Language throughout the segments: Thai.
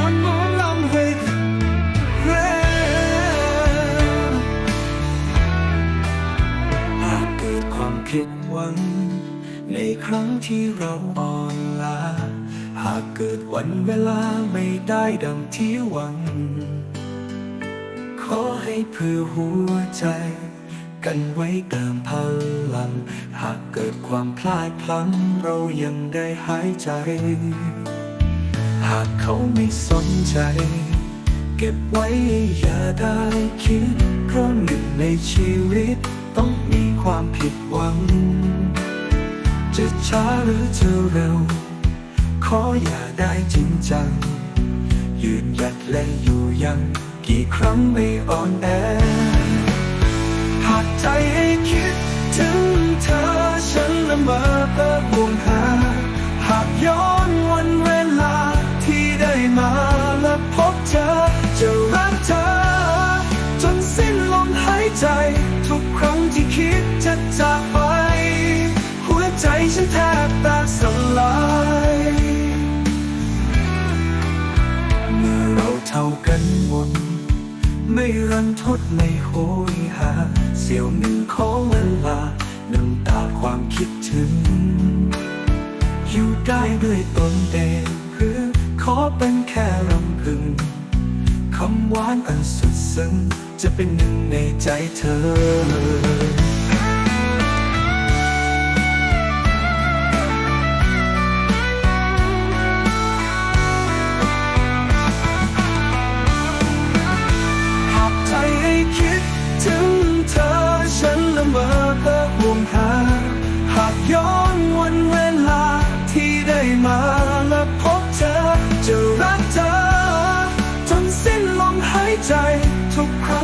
านหมอลำให้เรหากเกิดความผิดหวัง ในครั้งที่เราอ่อนล้าหากเกิดวันเวลาไม่ได้ดังที่หวัง ขอให้เพื่อหัวใจ กันไว้เติมพลัง หากเกิดความพลาดพลั้งเรายังได้หายใจากเขาไม่สนใจ เก็บไว้อย่าได้คิด เพราะหนึ่งในชีวิตต้องมีความผิดหวัง จะช้าหรือจะเร็ว ขออย่าได้จริงจัง ยืนหยัดและอยู่ยัง กี่ครั้งไม่อ่อนแอ และพบเธอ จะรักเธอ จนสิ้นลมหายใจ ทุกครั้งที่คิดจะจากไป หัวใจฉันแทบแตกสลายเมื่อเราเท่ากันหมดไม่รันทดไม่โหยหา เสียวหนึ่งของเวลาน้ำตาความคิดถึง อยู่ได้ด้วยตนเองหรือขอเป็นแค่ พึงคำหวานอันสุดซึ้งจะเป็นหนึ่งในใจเธอ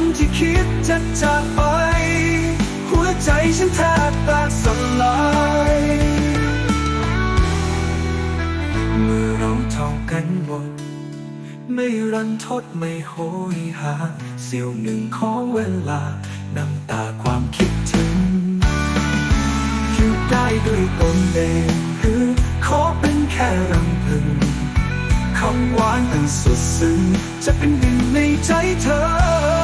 งที่คิดจะจากไป หัวใจฉันแทบแตกสลายเมื่อเราเท่ากันหมด ไม่รันทดไม่โหยหาเสียวหนึ่งของเวลา น้ำตาความคิดถึงอยู่ได้ด้วยตนเองหรือขอเป็นแค่รำพึงคำหวานอันสุดซึ้งจะเป็นหนึ่งในใจเธอ